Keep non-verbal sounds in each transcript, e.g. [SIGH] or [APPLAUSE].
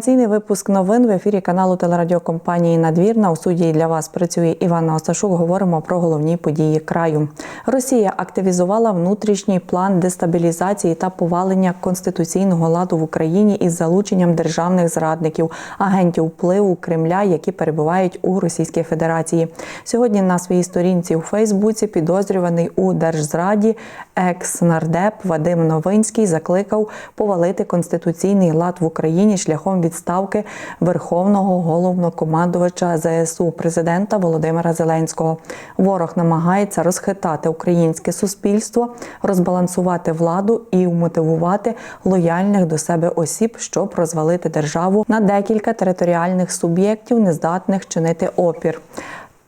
інформаційний випуск новин в ефірі каналу телерадіокомпанії Надвірна. У студії для вас працює Івана Осташук. Говоримо про головні події краю. Росія активізувала внутрішній план дестабілізації та повалення конституційного ладу в Україні із залученням державних зрадників, агентів впливу Кремля, які перебувають у Російській Федерації. Сьогодні на своїй сторінці у Фейсбуці підозрюваний у держзраді екс-нардеп Вадим Новинський закликав повалити конституційний лад в Україні шляхом відставки верховного головнокомандувача ЗСУ президента Володимира Зеленського. Ворог намагається розхитати українське суспільство, розбалансувати владу і вмотивувати лояльних до себе осіб, щоб розвалити державу на декілька територіальних суб'єктів, нездатних чинити опір.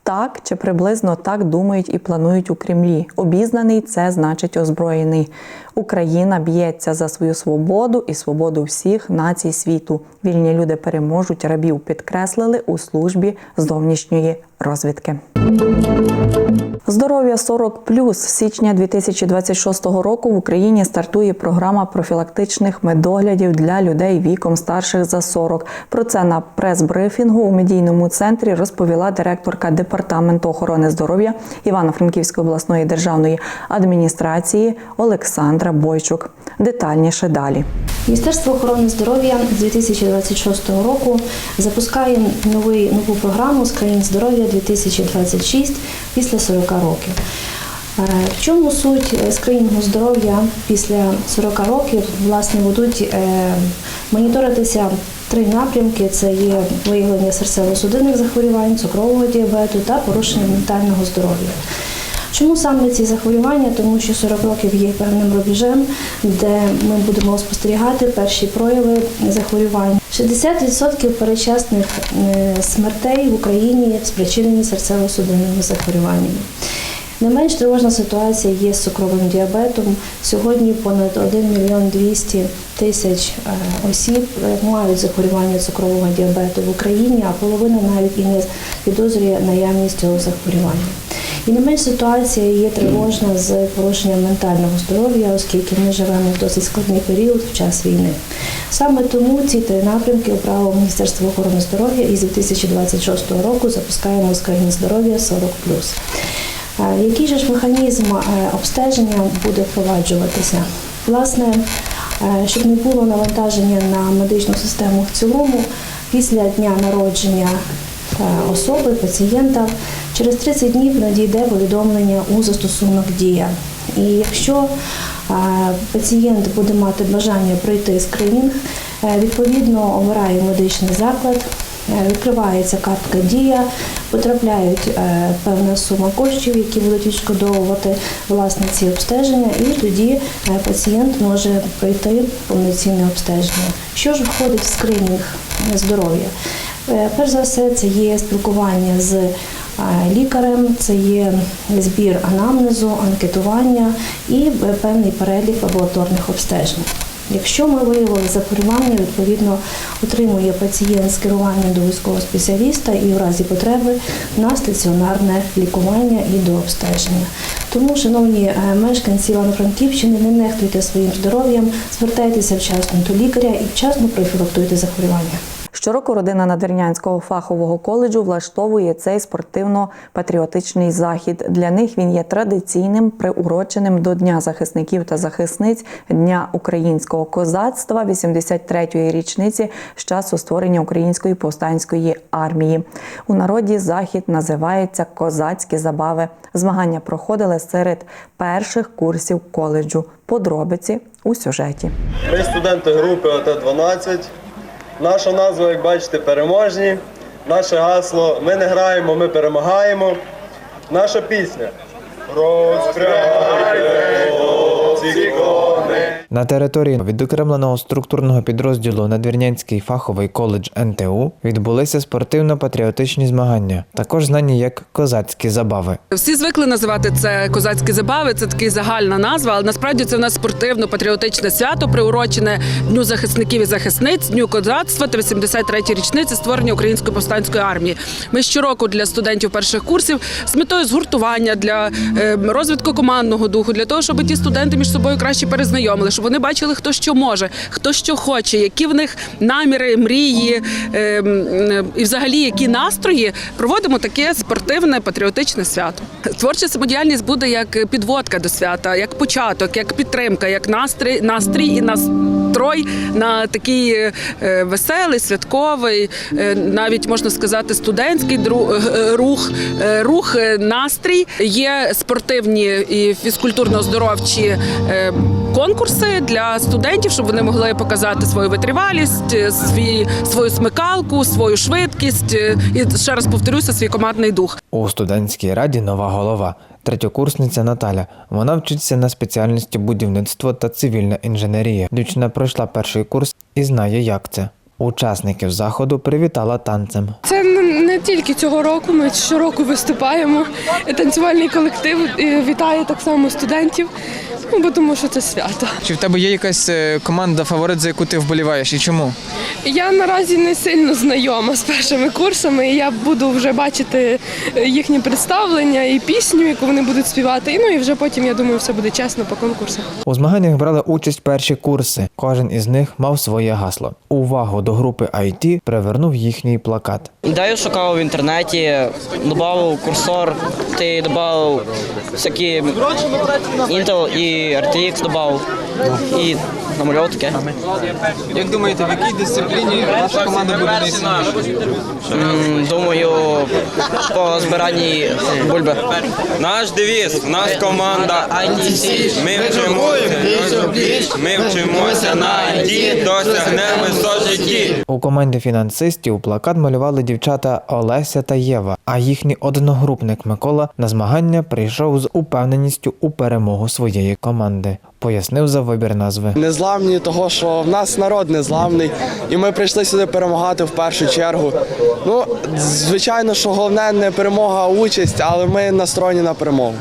Так чи приблизно так думають і планують у Кремлі. Обізнаний це значить озброєний. Україна б'ється за свою свободу і свободу всіх націй світу. Вільні люди переможуть, рабів підкреслили у службі зовнішньої розвідки. Здоров'я 40 з січня 2026 року в Україні стартує програма профілактичних медоглядів для людей віком старших за 40. Про це на прес-брифінгу у медійному центрі розповіла директорка департаменту охорони здоров'я Івано-Франківської обласної державної адміністрації Олександра Бойчук. Детальніше далі. Міністерство охорони здоров'я з 2026 року запускає новий, нову програму з країн здоров'я 2026 після 40 років. Е, В чому суть е, скринінгу здоров'я після 40 років? Власне, будуть е, моніторитися три напрямки: це є виявлення серцево-судинних захворювань, цукрового діабету та порушення ментального здоров'я. Чому саме ці захворювання? Тому що 40 років є певним рубежем, де ми будемо спостерігати перші прояви захворювань. 60% перечасних е, смертей в Україні спричинені серцево-судинними захворюваннями. Не менш тривожна ситуація є з цукровим діабетом. Сьогодні понад 1 мільйон 200 тисяч е, осіб е, мають захворювання цукрового діабету в Україні, а половина навіть і не підозрює наявність цього захворювання. І не менш ситуація є тривожна з порушенням ментального здоров'я, оскільки ми живемо в досить складний період в час війни. Саме тому ці три напрямки обрало Міністерство охорони здоров'я і з 2026 року запускаємо скринінг здоров'я 40+. Е, Який же ж механізм е, обстеження буде впроваджуватися? Власне, е, щоб не було навантаження на медичну систему в цілому, після дня народження особи, пацієнта, через 30 днів надійде повідомлення у застосунок Дія. І якщо е, пацієнт буде мати бажання пройти скринінг, е, відповідно обирає медичний заклад, Е, Відкривається картка Дія, потрапляють е, певна сума коштів, які будуть відшкодовувати власне ці обстеження, і тоді е, пацієнт може пройти повноцінне обстеження. Що ж входить в скринінг здоров'я? Е, Перш за все, це є спілкування з е, лікарем, це є збір анамнезу, анкетування і е, певний перелік лабораторних обстежень. Якщо ми виявили захворювання, відповідно отримує пацієнт скерування до військового спеціаліста і в разі потреби на стаціонарне лікування і до обстеження. Тому, шановні мешканці Івано-Франківщини, не нехтуйте своїм здоров'ям, звертайтеся вчасно до лікаря і вчасно профілактуйте захворювання. Щороку родина Надвірнянського фахового коледжу влаштовує цей спортивно-патріотичний захід. Для них він є традиційним, приуроченим до Дня захисників та захисниць Дня українського козацтва 83-ї річниці з часу створення української повстанської армії. У народі захід називається Козацькі забави. Змагання проходили серед перших курсів коледжу. Подробиці у сюжеті. Ми студенти групи ОТ-12. Наша назва, як бачите, переможні. Наше гасло Ми не граємо, ми перемагаємо. Наша пісня. Розпрягайте хлопці. На території відокремленого структурного підрозділу Надвірнянський фаховий коледж НТУ відбулися спортивно-патріотичні змагання, також знані як козацькі забави. Всі звикли називати це козацькі забави. Це така загальна назва, але насправді це в нас спортивно-патріотичне свято, приурочене Дню захисників і захисниць, Дню козацтва та 83-й річниці створення української повстанської армії. Ми щороку для студентів перших курсів з метою згуртування для е, розвитку командного духу, для того, щоб ті студенти між собою краще перезнайомили, щоб вони бачили, хто що може, хто що хоче, які в них наміри, мрії ем, е, і взагалі які настрої. Проводимо таке спортивне патріотичне свято. Творча самодіяльність буде як підводка до свята, як початок, як підтримка, як настрій, настрій і настрой на такий е, веселий, святковий, е, навіть можна сказати, студентський рух, рух, настрій. Є спортивні і фізкультурно-здоровчі е, для студентів, щоб вони могли показати свою витривалість, е, свій, свою смикалку, свою швидкість е, і ще раз повторюся, свій командний дух. У студентській раді нова голова, третьокурсниця Наталя. Вона вчиться на спеціальності будівництво та цивільна інженерія. Дівчина пройшла перший курс і знає, як це. Учасників заходу привітала танцем. Це не, тільки цього року. Ми щороку виступаємо. Танцювальний колектив вітає так само студентів, ну, бо тому що це свято. Чи в тебе є якась е, команда фаворит, за яку ти вболіваєш і чому? Я наразі не сильно знайома з першими курсами. і Я буду вже бачити е, їхні представлення і пісню, яку вони будуть співати. І ну і вже потім я думаю, все буде чесно по конкурсах. У змаганнях брали участь перші курси. Кожен із них мав своє гасло. Увагу до групи IT привернув їхній плакат. Ідею шукав в інтернеті, додав курсор, ти додав всякі Intel і RTX додав і намалював таке. Як думаєте, в якій дисципліні ваша команда буде найсильнішою? М, Думаю, по збиранні бульби. Наш девіз, наш команда Ми вчимося, ми вчимося на IT, досягнемо високі. У команді фінансистів плакат малювали дівчата Олеся та Єва, а їхній одногрупник Микола на змагання прийшов з упевненістю у перемогу своєї команди. Пояснив за вибір назви. Незламні того, що в нас народ незламний, і ми прийшли сюди перемагати в першу чергу. Ну, звичайно, що головне не перемога, а участь, але ми настроєні на перемогу.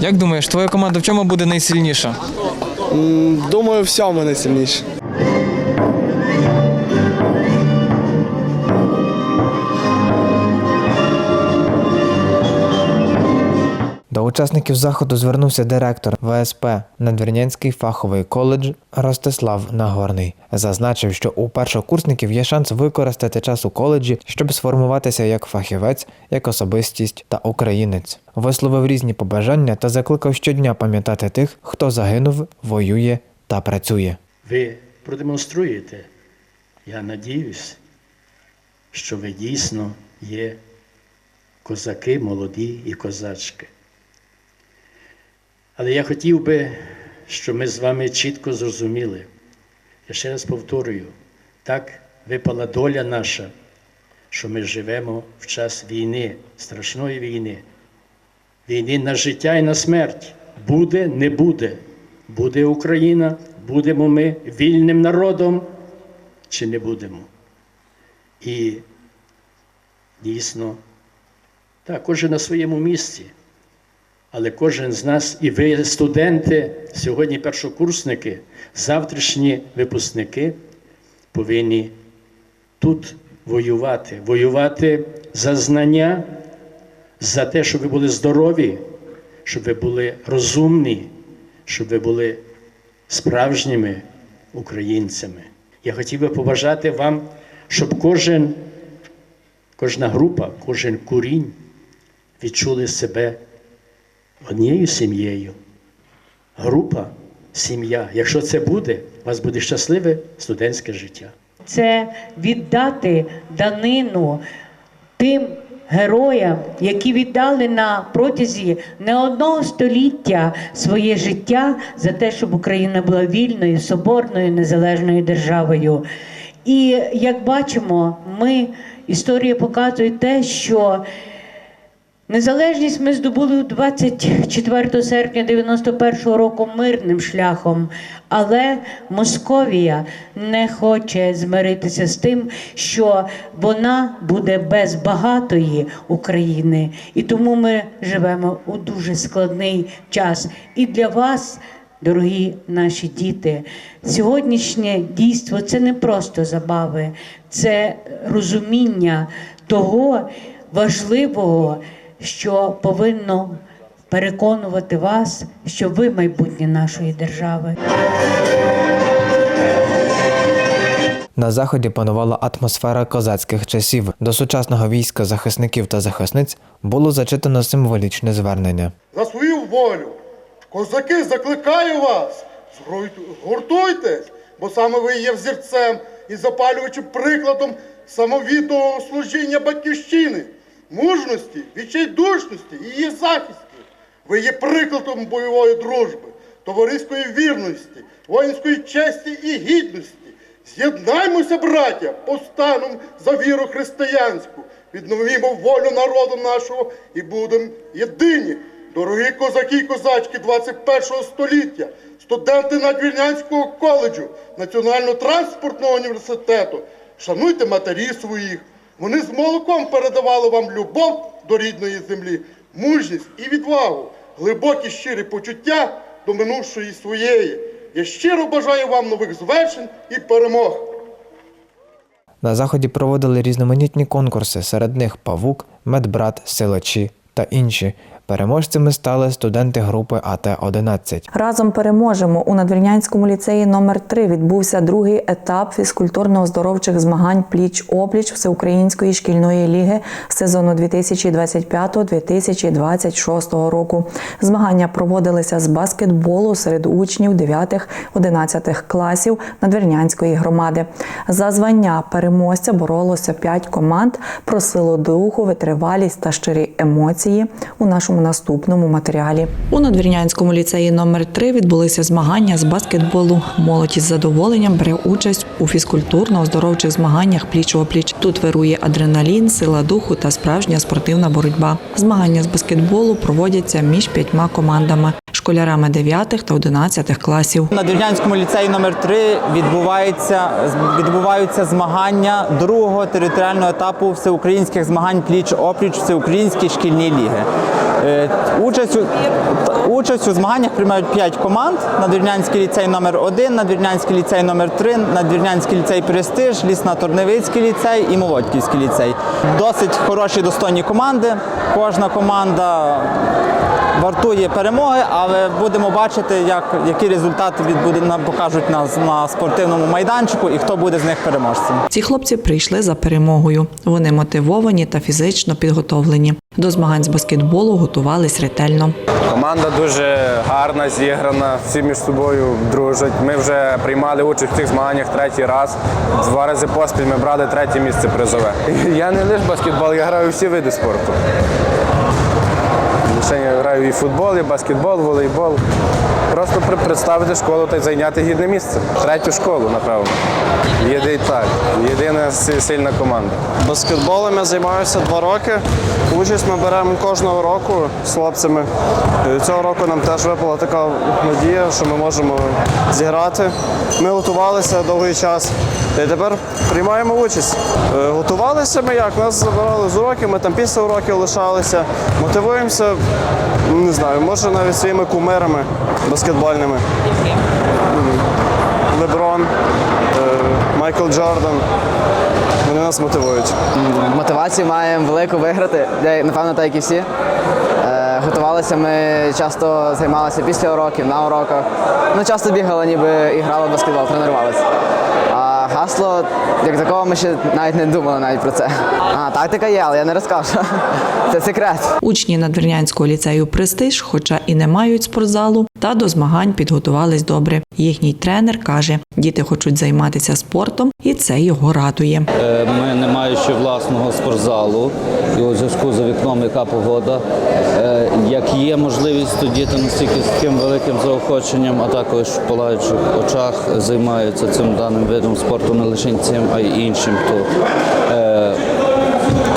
Як думаєш, твоя команда в чому буде найсильніша? Думаю, в всьому найсильніше. Учасників заходу звернувся директор ВСП Надвірнянський фаховий коледж Ростислав Нагорний. Зазначив, що у першокурсників є шанс використати час у коледжі, щоб сформуватися як фахівець, як особистість та українець. Висловив різні побажання та закликав щодня пам'ятати тих, хто загинув, воює та працює. ви продемонструєте. Я надіюсь, що ви дійсно є козаки молоді і козачки. Але я хотів би, щоб ми з вами чітко зрозуміли. Я ще раз повторюю, так випала доля наша, що ми живемо в час війни, страшної війни, війни на життя і на смерть. Буде, не буде. Буде Україна, будемо ми вільним народом чи не будемо. І дійсно, так, кожен на своєму місці. Але кожен з нас, і ви, студенти, сьогодні першокурсники, завтрашні випускники, повинні тут воювати, воювати за знання, за те, щоб ви були здорові, щоб ви були розумні, щоб ви були справжніми українцями. Я хотів би побажати вам, щоб кожен, кожна група, кожен курінь відчули себе однією сім'єю. Група, сім'я. Якщо це буде, у вас буде щасливе студентське життя. це віддати данину тим героям, які віддали на протязі не одного століття своє життя за те, щоб Україна була вільною, соборною, незалежною державою. І як бачимо, ми історія показує те, що Незалежність ми здобули 24 серпня 91 року мирним шляхом, але Московія не хоче змиритися з тим, що вона буде без багатої України, і тому ми живемо у дуже складний час. І для вас, дорогі наші діти, сьогоднішнє дійство це не просто забави, це розуміння того важливого що повинно переконувати вас, що ви майбутнє нашої держави. На заході панувала атмосфера козацьких часів. До сучасного війська захисників та захисниць було зачитано символічне звернення. за свою волю. Козаки, закликаю вас, згуртуй- згуртуйтесь, бо саме ви є взірцем і запалюючим прикладом самовідного служіння батьківщини, мужності, відчайдушності її захисту. Ви є прикладом бойової дружби, товариської вірності, воїнської честі і гідності. З'єднаймося, браття, повстаном за віру християнську, відновімо волю народу нашого і будемо єдині. Дорогі козаки і козачки 21-го століття, студенти Надвірнянського коледжу, Національно-транспортного університету, шануйте матерів своїх. Вони з молоком передавали вам любов до рідної землі, мужність і відвагу, глибокі щирі почуття до минувшої своєї. Я щиро бажаю вам нових звершень і перемог. На заході проводили різноманітні конкурси, серед них Павук, Медбрат, Силачі та інші. Переможцями стали студенти групи АТ-11. Разом переможемо у Надвірнянському ліцеї номер 3 відбувся другий етап фізкультурно-оздоровчих змагань пліч-опліч Всеукраїнської шкільної ліги сезону 2025-2026 року. Змагання проводилися з баскетболу серед учнів 9-11 класів Надвірнянської громади. За звання переможця боролося 5 команд про силу духу, витривалість та щирі емоції у нашому наступному матеріалі. У Надвірнянському ліцеї номер 3 відбулися змагання з баскетболу. Молодь із задоволенням бере участь у фізкультурно-оздоровчих змаганнях пліч-опліч. Тут вирує адреналін, сила духу та справжня спортивна боротьба. Змагання з баскетболу проводяться між п'ятьма командами школярами 9 та 11 класів. На Дернянському ліцеї номер 3 відбувається, відбуваються змагання другого територіального етапу всеукраїнських змагань пліч-опліч Всеукраїнській шкільній ліги. Е, Участь у, участь у змаганнях приймають 5 команд: Надвірнянський ліцей номер 1 Надвірнянський ліцей номер 3 Надвірнянський ліцей Престиж, Лісно-Торневицький ліцей і Молодьківський ліцей. Досить хороші достойні команди. Кожна команда вартує перемоги, але будемо бачити, як, які результати відбуде, нам покажуть на, на спортивному майданчику і хто буде з них переможцем. Ці хлопці прийшли за перемогою. Вони мотивовані та фізично підготовлені. До змагань з баскетболу готувались ретельно. Команда дуже гарна, зіграна, всі між собою дружать. Ми вже приймали участь в цих змаганнях третій раз. Два рази поспіль ми брали третє місце призове. Я не лише баскетбол, я граю всі види спорту. Лише я граю і футбол, і баскетбол, волейбол. Просто представити школу та зайняти гідне місце. Третю школу, напевно. Єди так. Єдина сильна команда. Баскетболом я займаюся два роки. Участь ми беремо кожного року з хлопцями. Цього року нам теж випала така надія, що ми можемо зіграти. Ми готувалися довгий час. І тепер приймаємо участь. Е, Готувалися ми як? Нас забирали з уроків, ми там після уроків лишалися. Мотивуємося, не знаю, може навіть своїми кумирами баскетбольними. Леброн, е, Майкл Джордан. Вони нас мотивують. Мотивацію маємо велику виграти, напевно, так як і всі. Е, готувалися ми часто займалися після уроків, на уроках. Ну, часто бігали, ніби і грали в баскетбол, тренувалися. Гасло, як такого, ми ще навіть не думали навіть про це. А, тактика є, але я не розкажу. [LAUGHS] Це секрет. Учні Надвірнянського ліцею Престиж, хоча і не мають спортзалу, та до змагань підготувались добре. Їхній тренер каже, діти хочуть займатися спортом, і це його радує. Е, Ми не маючи власного спортзалу, і у зв'язку за вікном, яка погода, е, як є можливість, то діти настільки з таким великим заохоченням, а також в палаючих очах займаються цим даним видом спорту, не лише цим, а й іншим. То е,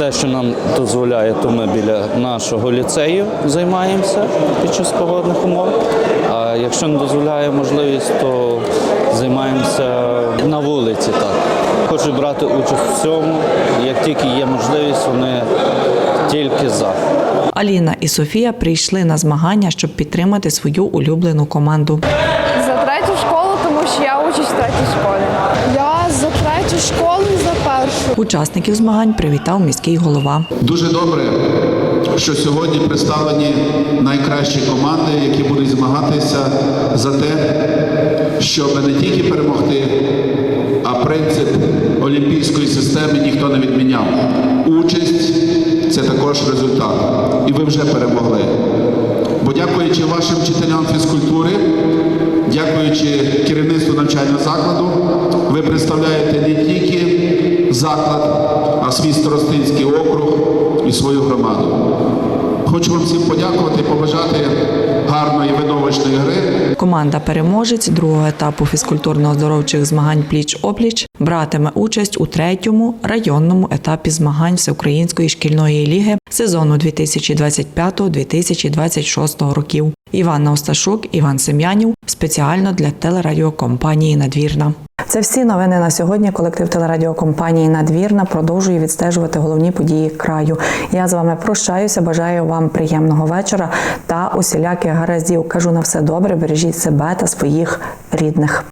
те, що нам дозволяє, то ми біля нашого ліцею займаємося під час погодних умов. А якщо не дозволяє можливість, то займаємося на вулиці. Так хочуть брати участь в цьому. Як тільки є можливість, вони тільки за. Аліна і Софія прийшли на змагання, щоб підтримати свою улюблену команду. За третю школу, тому що я учусь в третій школі. Я за третю школу і за першу. Учасників змагань привітав міський голова. Дуже добре, що сьогодні представлені найкращі команди, які будуть змагатися за те, щоб не тільки перемогти, а принцип олімпійської системи ніхто не відміняв. Участь це також результат. І ви вже перемогли. Бо дякуючи вашим вчителям фізкультури, дякуючи керівництву навчального закладу, ви представляєте не тільки заклад, а свій старостинський округ і свою громаду. Хочу вам всім подякувати і побажати гарної видовищної гри. Команда переможець другого етапу фізкультурно-оздоровчих змагань пліч-опліч братиме участь у третьому районному етапі змагань Всеукраїнської шкільної ліги сезону 2025-2026 років. Іванна Осташук, Іван Сем'янів спеціально для телерадіокомпанії Надвірна. Це всі новини на сьогодні. Колектив телерадіокомпанії Надвірна продовжує відстежувати головні події краю. Я з вами прощаюся. Бажаю вам приємного вечора та усіляких гараздів. Кажу на все добре. Бережіть себе та своїх рідних.